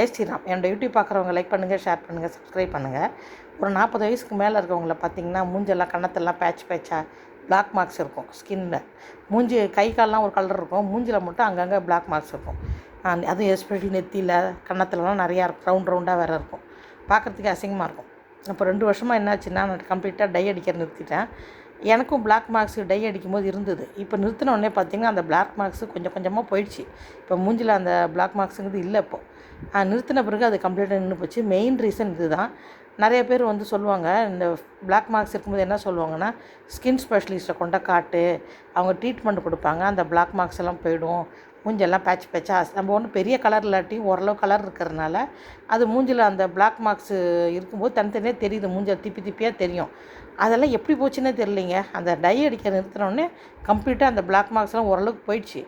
ஜெய் ஸ்ரீராம். என்னோட யூடியூப் பார்க்குறவங்க லைக் பண்ணுங்கள் ஷேர் பண்ணுங்கள் சப்ஸ்கிரைப் பண்ணுங்கள் ஒரு நாற்பது வயசுக்கு மேலே இருக்கவங்கள பார்த்தீங்கன்னா மூஞ்செல்லாம் கண்ணத்தெல்லாம் பேட்ச் பேட்சாக பிளாக் மார்க்ஸ் இருக்கும் ஸ்கின்னில் மூஞ்சி கை கால்லாம் ஒரு கலர் இருக்கும். மூஞ்சில் மட்டும் அங்கங்கே பிளாக் மார்க்ஸ் இருக்கும். அதுவும் எஸ்பெஷலி நெத்தியில் கண்ணத்துலலாம் நிறையா இருக்கும். ரவுண்ட் ரவுண்டாக வேறு இருக்கும். பார்க்குறதுக்கு அசிங்கமாக இருக்கும். இப்போ ரெண்டு வருஷமாக என்னாச்சுன்னா நான் கம்ப்ளீட்டாக டை அடிக்க நிறுத்திட்டேன். எனக்கும் பிளாக் மார்க்ஸ் டை அடிக்கும் போது இருந்தது. இப்போ நிறுத்தின உடனே பார்த்தீங்கன்னா அந்த பிளாக் மார்க்ஸ் கொஞ்சம் கொஞ்சமாக போயிடுச்சு. இப்போ மூஞ்சில் அந்த பிளாக் மார்க்ஸுங்கிறது இல்லை இப்போது நிறுத்தின பிறகு அது கம்ப்ளீட்டாக நின்று போச்சு. மெயின் ரீசன் இதுதான். நிறைய பேர் வந்து சொல்லுவாங்க இந்த பிளாக் மார்க்ஸ் இருக்கும்போது என்ன சொல்லுவாங்கன்னா ஸ்கின் ஸ்பெஷலிஸ்ட்டை கொண்ட காட்டு அவங்க ட்ரீட்மெண்ட் கொடுப்பாங்க அந்த பிளாக் மார்க்ஸ் எல்லாம் போயிடும். மூஞ்செல்லாம் பேட்ச் பேட்சாக நம்ம ஒன்றும் பெரிய கலர் இல்லாட்டியும் ஓரளவு கலர் இருக்கிறதுனால அது மூஞ்சில் அந்த பிளாக் மார்க்ஸ் இருக்கும்போது தனித்தனியாக தெரியுது. மூஞ்சில் திப்பி திப்பியாக தெரியும். அதெல்லாம் எப்படி போச்சுன்னே தெரியலிங்க. அந்த டை அடிக்க நிறுத்தினோடனே கம்ப்ளீட்டாக அந்த பிளாக் மார்க்ஸ்லாம் ஓரளவுக்கு போயிடுச்சு.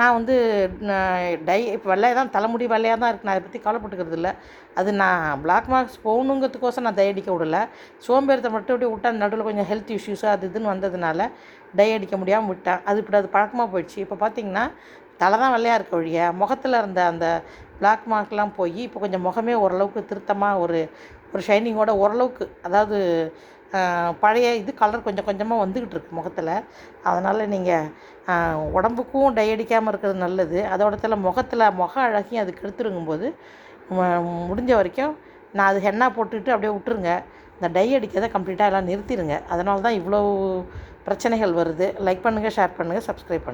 நான் வந்து டை இப்போ வெள்ளையாக தான் தலைமுடி வெள்ளையாக தான் இருக்குது நான் அதை பற்றி கவலைப்பட்டுக்கிறது இல்லை. அது நான் பிளாக் மார்க்ஸ் போகணுங்கிறதுக்கோசம் நான் டை அடிக்க விடல. சோம்பேறத்தை மட்டும் அப்படி விட்டா நடுவில் கொஞ்சம் ஹெல்த் இஷ்யூஸு அது இதுன்னு வந்ததுனால டை அடிக்க முடியாமல் விட்டேன். அது இப்படி அது பழக்கமாக போயிடுச்சு. இப்போ பார்த்தீங்கன்னா தலை தான் வெள்ளையாக இருக்க ஒழிய முகத்தில் இருந்த அந்த பிளாக் மார்க்லாம் போய் இப்போ கொஞ்சம் முகமே ஓரளவுக்கு திருத்தமாக ஒரு ஒரு ஷைனிங்கோட ஓரளவுக்கு அதாவது பழைய இது கலர் கொஞ்சம் கொஞ்சமாக வந்துக்கிட்டு இருக்கு முகத்தில். அதனால் நீங்கள் உடம்புக்கும் டை அடிக்காமல் இருக்கிறது நல்லது. அதோடத்தில் முகத்தில் முக அழகையும் அது கெடுத்துருங்கும்போது போது முடிஞ்ச வரைக்கும் நான் அது ஹென்னா போட்டுட்டு அப்படியே விட்டுருங்க. இந்த டை அடிக்கிறத கம்ப்ளீட்டாக எல்லாம் நிறுத்திடுங்க அதனால தான் இவ்வளோ பிரச்சனைகள் வருது. லைக் பண்ணுங்கள் ஷேர் பண்ணுங்கள் சப்ஸ்கிரைப் பண்ணுங்கள்